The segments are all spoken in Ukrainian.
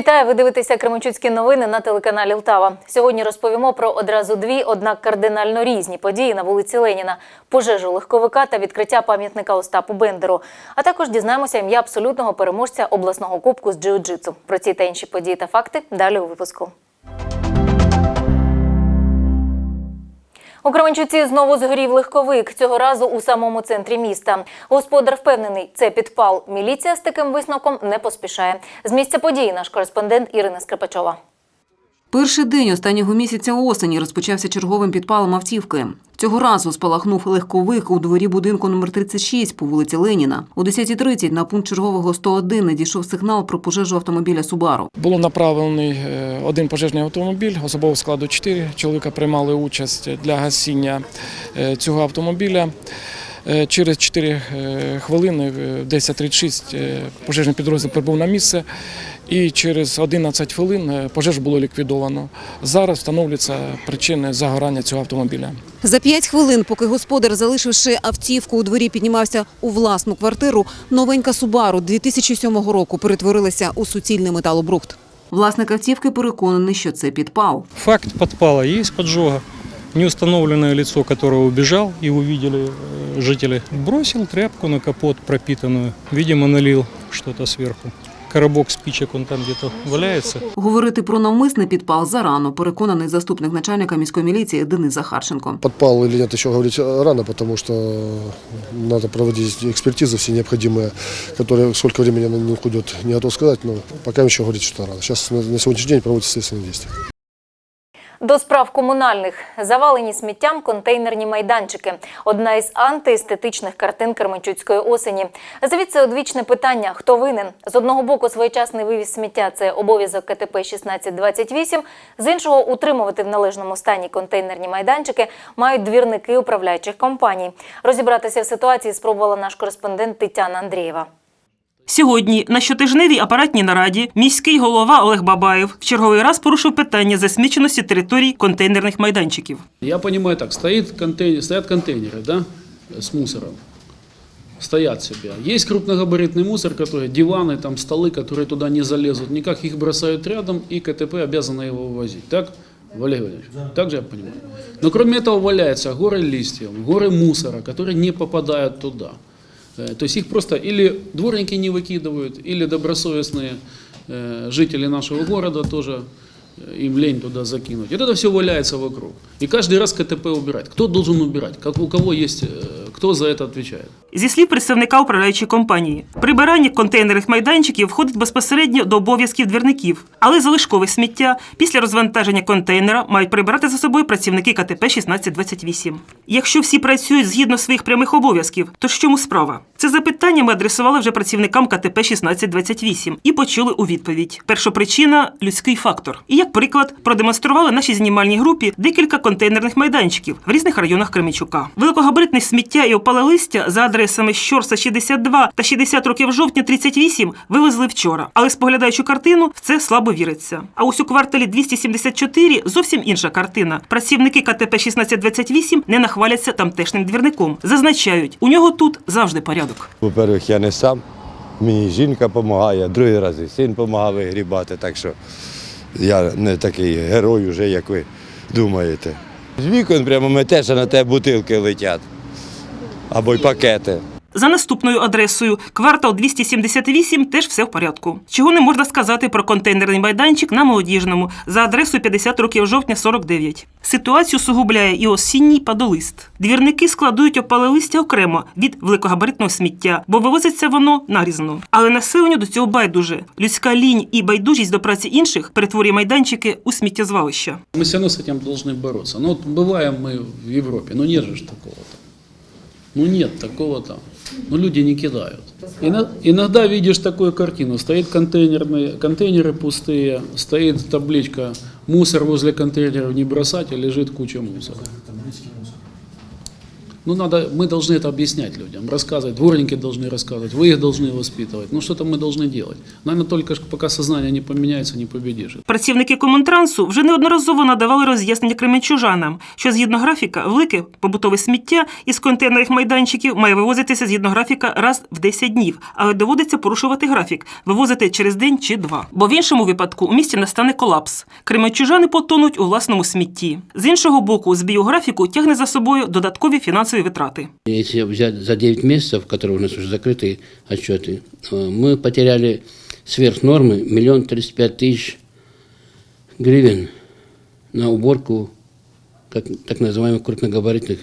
Вітаю! Ви дивитеся Кременчуцькі новини на телеканалі Лтава. Сьогодні розповімо про одразу дві, однак кардинально різні події на вулиці Леніна: пожежу легковика та відкриття пам'ятника Остапу Бендеру. А також дізнаємося ім'я абсолютного переможця обласного кубку з джиу-джитсу. Про ці та інші події та факти далі у випуску. У Кременчуці знову згорів легковик, цього разу у самому центрі міста. Господар впевнений, це підпал. Міліція з таким висновком не поспішає. З місця події наш кореспондент Ірина Скрипачова. Перший день останнього місяця осені розпочався черговим підпалом автівки. Цього разу спалахнув легковик у дворі будинку номер 36 по вулиці Леніна. О 10.30 на пункт чергового 101 надійшов сигнал про пожежу автомобіля Субару. Було направлений е, один пожежний автомобіль, особового складу 4 чоловіка приймали участь для гасіння е, цього автомобіля. Е, Через 4 е, хвилини, е, в 10.36, е, пожежний підрозділ прибув на місце, і через 11 хвилин пожежу було ліквідовано. Зараз встановлюються причини загорання цього автомобіля. За п'ять хвилин, поки господар, залишивши автівку у дворі, піднімався у власну квартиру, новенька Субару 2007 року перетворилася у суцільний металобрухт. Власник автівки переконаний, що це підпал. Факт подпала есть поджога. Неустановленное лицо, которое убежал и увидели э, жители, бросил тряпку на капот пропитанную. Видимо, налил что-то сверху. Коробок спичек, он там где-то валяется. Говорити про навмисний підпал зарано, переконаний заступник начальника міської міліції Денис Захарченко. Подпал или нет, еще говорить рано, потому что надо проводить экспертизы все необходимые, которые сколько времени на них уйдет, не готов сказать, но пока еще говорить что рано. Сейчас на, на сегодняшний день проводятся следственные действия. До справ комунальних завалені сміттям контейнерні майданчики. Одна із антиестетичних картин Керменчуцької осені. Звідси одвічне питання: хто винен? З одного боку, своєчасний вивіз сміття це обов'язок КТП 1628, з іншого утримувати в належному стані контейнерні майданчики мають двірники управляючих компаній. Розібратися в ситуації спробувала наш кореспондент Тетяна Андрієва. Сьогодні на щотижневій апаратній нараді міський голова Олег Бабаєв в черговий раз порушив питання засміченості територій контейнерних майданчиків. Я понимаю так, стоит контейнер, стоят контейнеры, да, с мусором. Стоят себе. Есть крупногабаритный мусор, который диваны, там столы, которые туда не залезут никак, их бросают рядом, и КТП обязаны его вывозить. Так, Валерий Валерьевич? Так же я понимаю. Но кроме этого валяются горы листьев, горы мусора, которые не попадают туда. Э, То есть их просто или дворники не выкидывают, или добросовестные э, жители нашего города тоже э, им лень туда закинуть. И вот это все валяется вокруг. И каждый раз КТП убирать. Кто должен убирать? Как, у кого есть, кто за это отвечает? Зі слів представника управляючої компанії, прибирання контейнерних майданчиків входить безпосередньо до обов'язків двірників, але залишкове сміття після розвантаження контейнера мають прибирати за собою працівники КТП 1628. Якщо всі працюють згідно своїх прямих обов'язків, то ж чому справа? Це запитання ми адресували вже працівникам КТП 1628 і почули у відповідь. Першопричина людський фактор. І як приклад продемонстрували нашій знімальній групі декілька контейнерних майданчиків в різних районах Кремічука. Великогабаритне сміття і опале листя за адресами Щорса 62 та 60 років жовтня 38 вивезли вчора. Але споглядаючи картину, в це слабо віриться. А ось у кварталі 274 зовсім інша картина. Працівники КТП 1628 не нахваляться тамтешнім двірником. Зазначають, у нього тут завжди порядок. По-перше, я не сам, мені жінка допомагає, другий раз і син допомагав вигрібати, так що я не такий герой вже, як ви думаєте. З вікон прямо метеш, а на те бутилки летять або й пакети. За наступною адресою квартал 278 теж все в порядку. Чого не можна сказати про контейнерний майданчик на молодіжному за адресою 50 років жовтня 49. Ситуацію сугубляє і осінній падолист. Двірники складують опале листя окремо від великогабаритного сміття, бо вивозиться воно нарізно. Але населенню до цього байдуже. Людська лінь і байдужість до праці інших перетворює майданчики у сміттєзвалища. Мы все равно с этим должны бороться. Ну вот бываем мы в Европе, ну нет же ж такого-то. Ну нет такого там. Ну люди не кидают. Ино- Иногда видишь такую картину. Стоит контейнерные, контейнеры пустые, стоит табличка «Мусор возле контейнеров не бросать» и лежит куча мусора. Ну, надо, мы должны это объяснять людям, рассказывать. Дворники должны рассказывать, вы их должны воспитывать. Ну, что-то мы должны делать. Наверное, только ж пока сознание не поменяется, не победишь. Працівники комунтрансу вже неодноразово надавали роз'яснення кременчужанам, що згідно графіка велике побутове сміття із контейнерних майданчиків має вивозитися згідно графіка раз в 10 днів, але доводиться порушувати графік, вивозити через день чи два. Бо в іншому випадку у місті настане колапс. Кременчужани потонуть у власному смітті. З іншого боку, збій у графіку тягне за собою додаткові фінансові Витрати. Если взять за 9 месяцев, которые у нас уже закрытые отчеты, э, мы потеряли сверх нормы миллион тридцать пять тысяч гривен на уборку так, так называемых крупногабаритных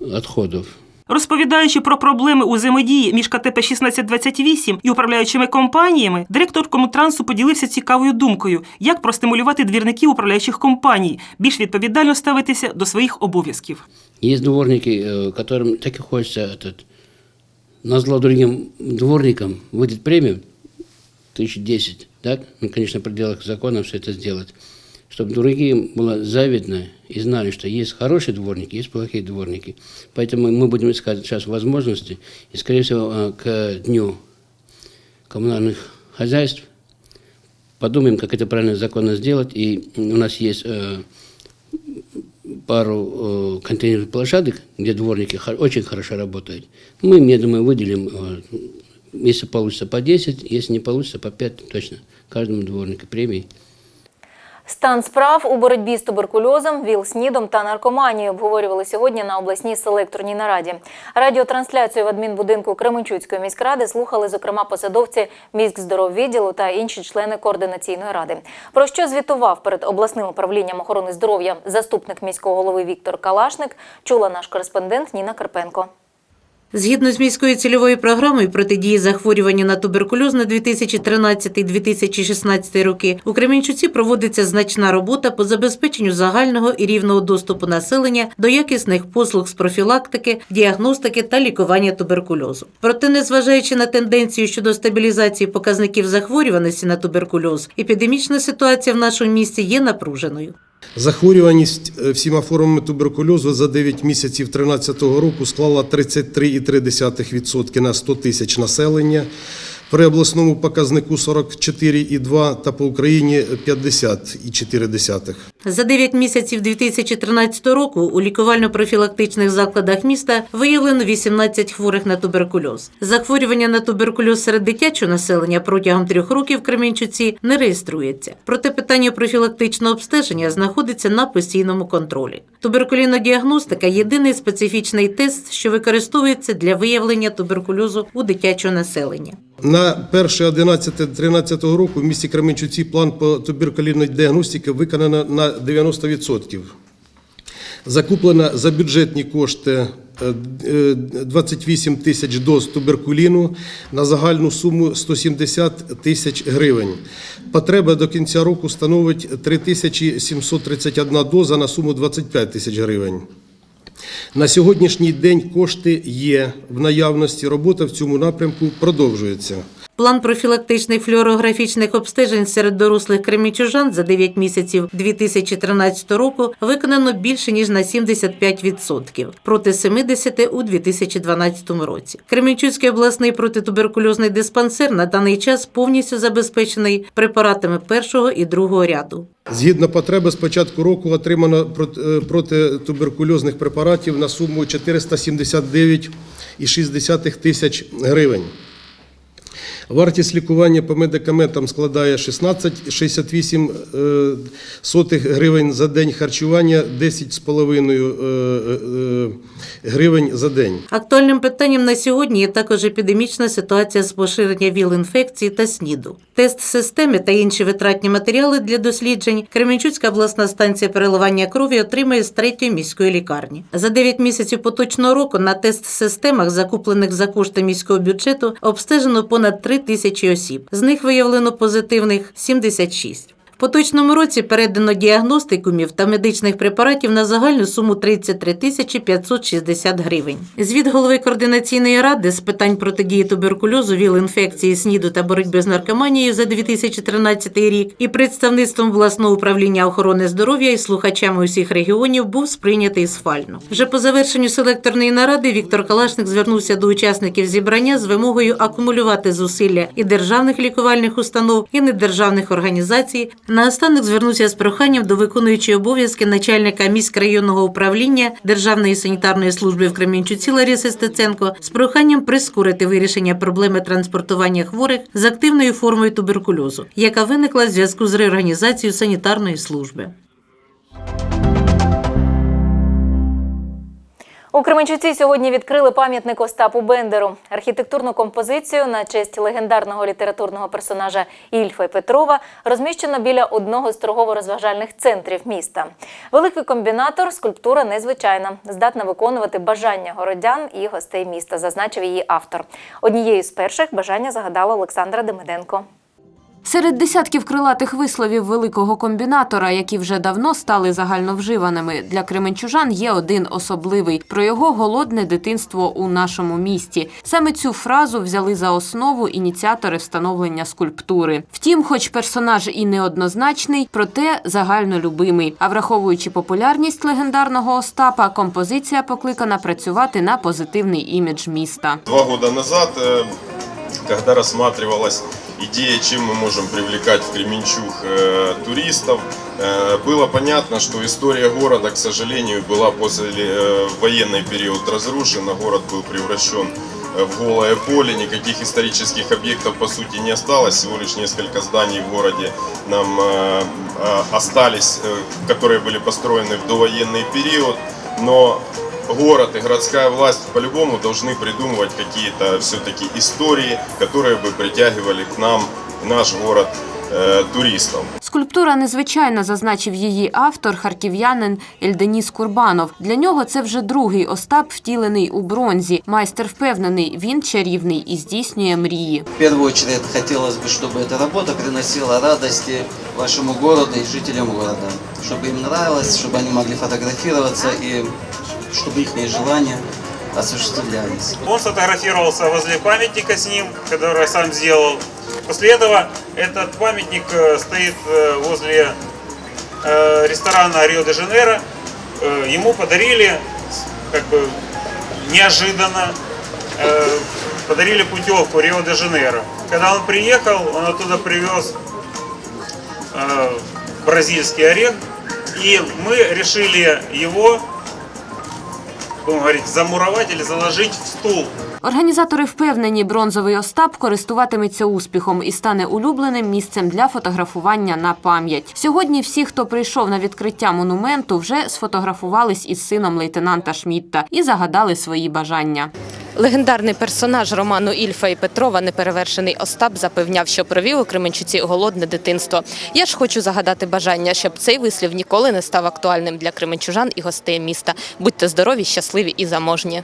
отходов. Розповідаючи про проблеми у взаємодії між КТП 1628 і управляючими компаніями, директор Комутрансу поділився цікавою думкою, як простимулювати двірників управляючих компаній, більш відповідально ставитися до своїх обов'язків. Есть дворники, э, которым так и хочется этот, на зло другим дворникам выйдет премию, тысяч десять, так? Ну, конечно, в пределах закона все это сделать. Чтобы другим было завидно и знали, что есть хорошие дворники, есть плохие дворники. Поэтому мы будем искать сейчас возможности, и, скорее всего, э, к дню коммунальных хозяйств подумаем, как это правильно законно сделать. И у нас есть э, пару э, контейнерных площадок, где дворники очень хорошо работают. Мы я думаю, выделим, если получится по 10, если не получится по 5 точно, каждому дворнику премии. Стан справ у боротьбі з туберкульозом, ВІЛ-СНІДом та наркоманією обговорювали сьогодні на обласній селекторній нараді. Радіотрансляцію в адмінбудинку Кременчуцької міськради слухали, зокрема, посадовці міськздороввідділу та інші члени координаційної ради. Про що звітував перед обласним управлінням охорони здоров'я заступник міського голови Віктор Калашник, чула наш кореспондент Ніна Карпенко. Згідно з міською цільовою програмою протидії захворюванню на туберкульоз на 2013-2016 роки у Кременчуці проводиться значна робота по забезпеченню загального і рівного доступу населення до якісних послуг з профілактики, діагностики та лікування туберкульозу. Проте, незважаючи на тенденцію щодо стабілізації показників захворюваності на туберкульоз, епідемічна ситуація в нашому місті є напруженою. Захворюваність е, всіма формами туберкульозу за 9 місяців 2013 року склала 33,3% на 100 тисяч населення. При обласному показнику 44,2 та по Україні 50,4. За 9 місяців 2013 року у лікувально-профілактичних закладах міста виявлено 18 хворих на туберкульоз. Захворювання на туберкульоз серед дитячого населення протягом трьох років в Кременчуці не реєструється. Проте питання профілактичного обстеження знаходиться на постійному контролі. Туберкулінна діагностика єдиний специфічний тест, що використовується для виявлення туберкульозу у дитячого населення. На 1.11.13 року в місті Кременчуці план по туберкулінної діагностики виконано на 90%. Закуплено за бюджетні кошти е, е, 28 тисяч доз туберкуліну на загальну суму 170 тисяч гривень. Потреба до кінця року становить 3731 доза на суму 25 тисяч гривень. На сьогоднішній день кошти є в наявності. Робота в цьому напрямку продовжується. План профілактичних флюорографічних обстежень серед дорослих кремічужан за 9 місяців 2013 року виконано більше ніж на 75%, проти 70% у 2012 році. Кременчуцький обласний протитуберкульозний диспансер на даний час повністю забезпечений препаратами першого і другого ряду. Згідно потреби, з початку року отримано е, протитуберкульозних препаратів на суму 479,6 тисяч гривень. Вартість лікування по медикаментам складає 16,68 е, сотих гривень за день, харчування 10,5 гривень гривень за день. Актуальним питанням на сьогодні є також епідемічна ситуація з поширення ВІЛ-інфекції та СНІДу. Тест системи та інші витратні матеріали для досліджень Кременчуцька обласна станція переливання крові отримає з третьої міської лікарні. За 9 місяців поточного року на тест-системах, закуплених за кошти міського бюджету, обстежено понад 3 тисячі осіб. З них виявлено позитивних 76. Поточному році передано діагностикумів та медичних препаратів на загальну суму 33 тисячі 560 гривень. Звіт голови координаційної ради з питань протидії туберкульозу, ВІЛ-інфекції, СНІДу та боротьби з наркоманією за 2013 рік і представництвом власного управління охорони здоров'я і слухачами усіх регіонів був сприйнятий схвально. Вже по завершенню селекторної наради Віктор Калашник звернувся до учасників зібрання з вимогою акумулювати зусилля і державних лікувальних установ, і недержавних організацій. Наостанок звернувся з проханням до виконуючої обов'язки начальника міськрайонного управління Державної санітарної служби в Кремінчуці Лариси Стеценко з проханням прискорити вирішення проблеми транспортування хворих з активною формою туберкульозу, яка виникла в зв'язку з реорганізацією санітарної служби. У Кременчуці сьогодні відкрили пам'ятник Остапу Бендеру. Архітектурну композицію на честь легендарного літературного персонажа Ільфа Петрова розміщено біля одного з торгово-розважальних центрів міста. Великий комбінатор скульптура незвичайна, здатна виконувати бажання городян і гостей міста, зазначив її автор. Однією з перших бажання загадала Олександра Демиденко. Серед десятків крилатих висловів великого комбінатора, які вже давно стали загальновживаними, для кременчужан є один особливий про його голодне дитинство у нашому місті. Саме цю фразу взяли за основу ініціатори встановлення скульптури. Втім, хоч персонаж і неоднозначний, проте загальнолюбимий. А враховуючи популярність легендарного Остапа, композиція покликана працювати на позитивний імідж міста. Два года назад, э, когда рассматривалась идея, чем мы можем привлекать в Кременчуг э, туристов, э, было понятно, что история города, к сожалению, была после э, военный период разрушена, город был превращен э, в голое поле, никаких исторических объектов по сути не осталось, всего лишь несколько зданий в городе нам э, э, остались, э, которые были построены в довоенный период, но город и городская власть по-любому должны придумывать какие-то все-таки истории, которые бы притягивали к нам, в наш город, э, туристов. Скульптура незвичайна, зазначив її автор, харків'янин Ельденіс Курбанов. Для нього це вже другий Остап, втілений у бронзі. Майстер впевнений, він чарівний і здійснює мрії. В первую очередь хотелось бы, чтобы эта работа приносила радости вашему городу и жителям города. Чтобы им нравилось, чтобы они могли фотографироваться и чтобы их желания осуществлялись. Он сфотографировался возле памятника с ним, который сам сделал. После этого этот памятник э, стоит э, возле э, ресторана Рио-де-Жанейро. Ему подарили, как бы неожиданно, подарили путевку Рио-де-Жанейро. Когда он приехал, он оттуда привез бразильский орех, и мы решили его, будем говорити, замурувати або заложити в стул. Організатори впевнені, бронзовий Остап користуватиметься успіхом і стане улюбленим місцем для фотографування на пам'ять. Сьогодні всі, хто прийшов на відкриття монументу, вже сфотографувались із сином лейтенанта Шмітта і загадали свої бажання. Легендарний персонаж роману Ільфа і Петрова, неперевершений Остап, запевняв, що провів у Кременчуці голодне дитинство. Я ж хочу загадати бажання, щоб цей вислів ніколи не став актуальним для кременчужан і гостей міста. Будьте здорові, щасливі і заможні.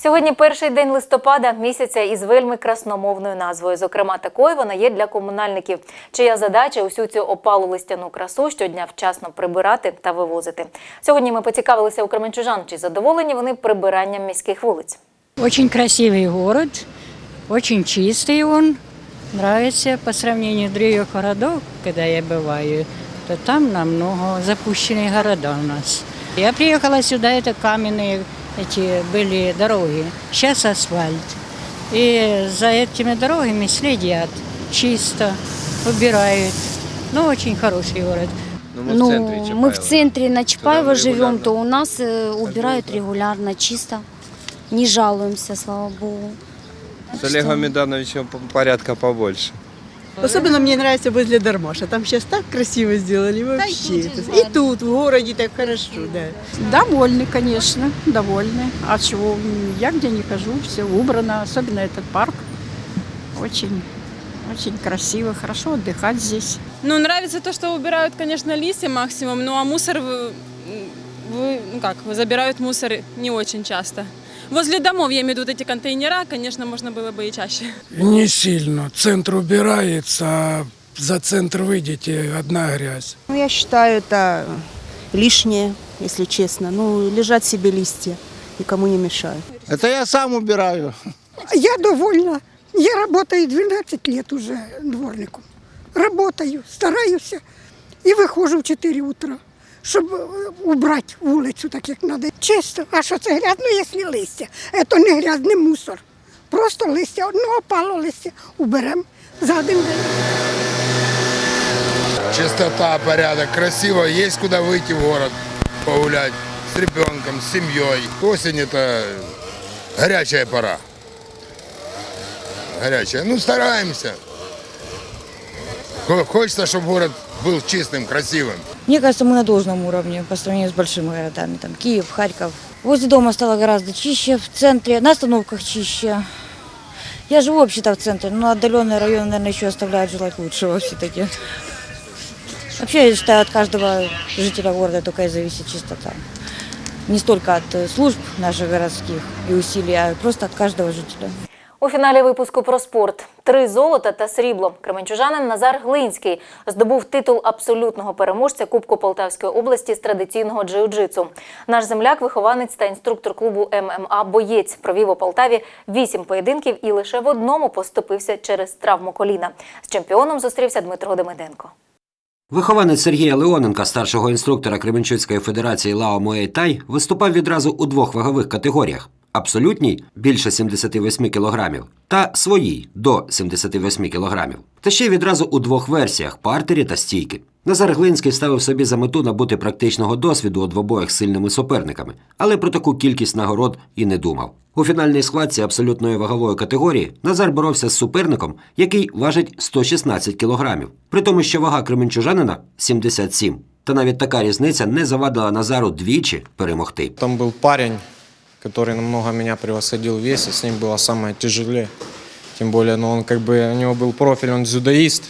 Сьогодні перший день листопада місяця із вельми красномовною назвою. Зокрема, такою вона є для комунальників, чия задача усю цю опалу листяну красу щодня вчасно прибирати та вивозити. Сьогодні ми поцікавилися у кременчужан, чи задоволені вони прибиранням міських вулиць. Очень красивый город, очень чистый он. Нравится по сравнению с других городов, когда я бываю, то там намного запущенные города у нас. Я приехала сюда, это каменные эти были дороги, сейчас асфальт. И за этими дорогами следят, чисто, убирают. Ну, очень хороший город. Ну, мы в центре на Чапаева живем, то у нас э, убирают регулярно, чисто. Не жалуемся, слава богу. С Олегом Медановичем порядка побольше. Особенно мне нравится возле Дармаша. Там сейчас так красиво сделали вообще. И тут, в городе так хорошо, да. Довольны, конечно, довольны. А чего? Я где не хожу, все убрано, особенно этот парк. Очень, очень красиво, хорошо отдыхать здесь. Ну, нравится то, что убирают, конечно, листья максимум, ну а мусор, вы- вы- ну как, забирают мусор не очень часто. Возле домов, я имею в виду вот эти контейнера, конечно, можно было бы и чаще. Не сильно. Центр убирается, а за центр выйдете, одна грязь. Ну, я считаю, это лишнее, если честно. Ну, лежат себе листья, никому не мешают. Это я сам убираю. Я довольна. Я работаю 12 лет уже дворником. Работаю, стараюся і виходжу в 4 утра, щоб е, убрати вулицю так, як треба. Чисто, а що це грязно, якщо листя? Це не грязний мусор. Просто листя, одного опало листя уберемо за один день. Чистота, порядок, красиво, есть куда выйти в город погулять с ребенком, с семьей. Осень это горячая пора. Горячая. Ну, стараемся. Хо- Хочется, чтобы город был чистым, красивым. Мне кажется, мы на должном уровне по сравнению с большими городами. Там Киев, Харьков. Возле дома стало гораздо чище, в центре, на остановках чище. Я живу вообще-то в центре, но отдаленные районы, наверное, еще оставляют желать лучшего все-таки. Вообще, я считаю, от каждого жителя города только и зависит чистота. Не столько от э, служб наших городских и усилий, а просто от каждого жителя. У фіналі випуску про спорт три золота та срібло. Кременчужанин Назар Глинський здобув титул абсолютного переможця Кубку Полтавської області з традиційного джиу-джитсу. Наш земляк, вихованець та інструктор клубу ММА Боєць провів у Полтаві вісім поєдинків і лише в одному поступився через травму коліна. З чемпіоном зустрівся Дмитро Демиденко. Вихованець Сергія Леоненка, старшого інструктора Кременчуцької федерації Лао Муей Тай, виступав відразу у двох вагових категоріях: абсолютній більше 78 кілограмів та своїй до 78 кілограмів. Та ще відразу у двох версіях партері та стійки. Назар Глинський ставив собі за мету набути практичного досвіду у двобоях з сильними суперниками, але про таку кількість нагород і не думав. У фінальній схватці абсолютної вагової категорії Назар боровся з суперником, який важить 116 кілограмів, при тому, що вага кременчужанина 77. Та навіть така різниця не завадила Назару двічі перемогти. Там был парень, который намного меня превосходил в весе, с ним было самое тяжелее. Тем более, ну, он как бы, у него был профиль, он дзюдоист.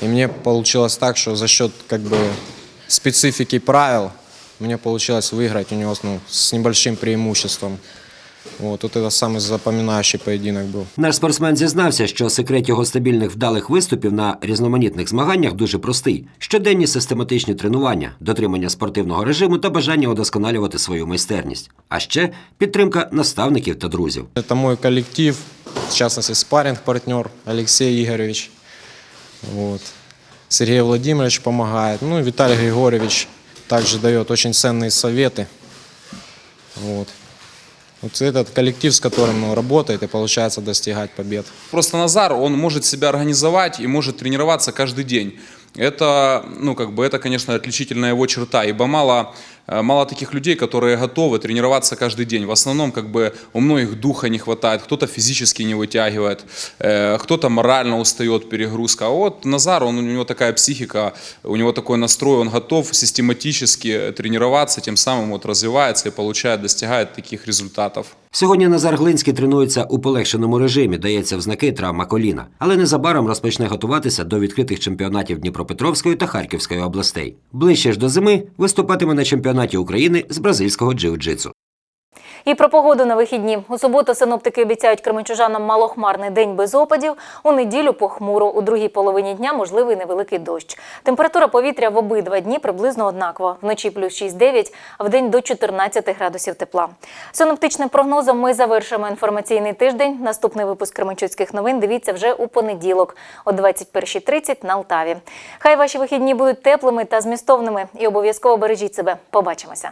И мне получилось так, что за счет как бы специфики правил мне получилось выиграть у него ну, с небольшим преимуществом. Вот, вот это самый запоминающий поединок был. Наш спортсмен зізнався, що секрет його стабільних вдалих виступів на різноманітних змаганнях дуже простий: щоденні систематичні тренування, дотримання спортивного режиму та бажання удосконалювати свою майстерність, а ще підтримка наставників та друзів. Это мой коллектив, в частности, спарринг-партнер Алексей Игоревич. Вот. Сергей Владимирович помогает. Ну и Виталий Григорьевич также дает очень ценные советы. Вот. Вот этот коллектив, с которым он работает, и получается достигать побед. Просто Назар, он может себя организовать и может тренироваться каждый день. Это, ну, как бы, это, конечно, отличительная его черта, ибо мало, э, мало таких людей, которые готовы тренироваться каждый день. В основном, как бы, у многих духа не хватает, кто-то физически не вытягивает, э, кто-то морально устает, перегрузка. А вот Назар, он, у него такая психика, у него такой настрой, он готов систематически тренироваться, тем самым вот развивается и получает, достигает таких результатов. Сьогодні Назар Глинський тренується у полегшеному режимі, дається в знаки травма коліна, але незабаром розпочне готуватися до відкритих чемпіонатів Дніпропетровської та Харківської областей. Ближче ж до зими виступатиме на чемпіонаті України з бразильського джиу-джитсу. І про погоду на вихідні. У суботу синоптики обіцяють кременчужанам малохмарний день без опадів. У неділю похмуро. У другій половині дня можливий невеликий дощ. Температура повітря в обидва дні приблизно однакова. Вночі плюс 6-9, а в день до 14 градусів тепла. Синоптичним прогнозом ми завершимо інформаційний тиждень. Наступний випуск Кременчуцьких новин дивіться вже у понеділок о 21.30 на Алтаві. Хай ваші вихідні будуть теплими та змістовними. І обов'язково бережіть себе. Побачимося.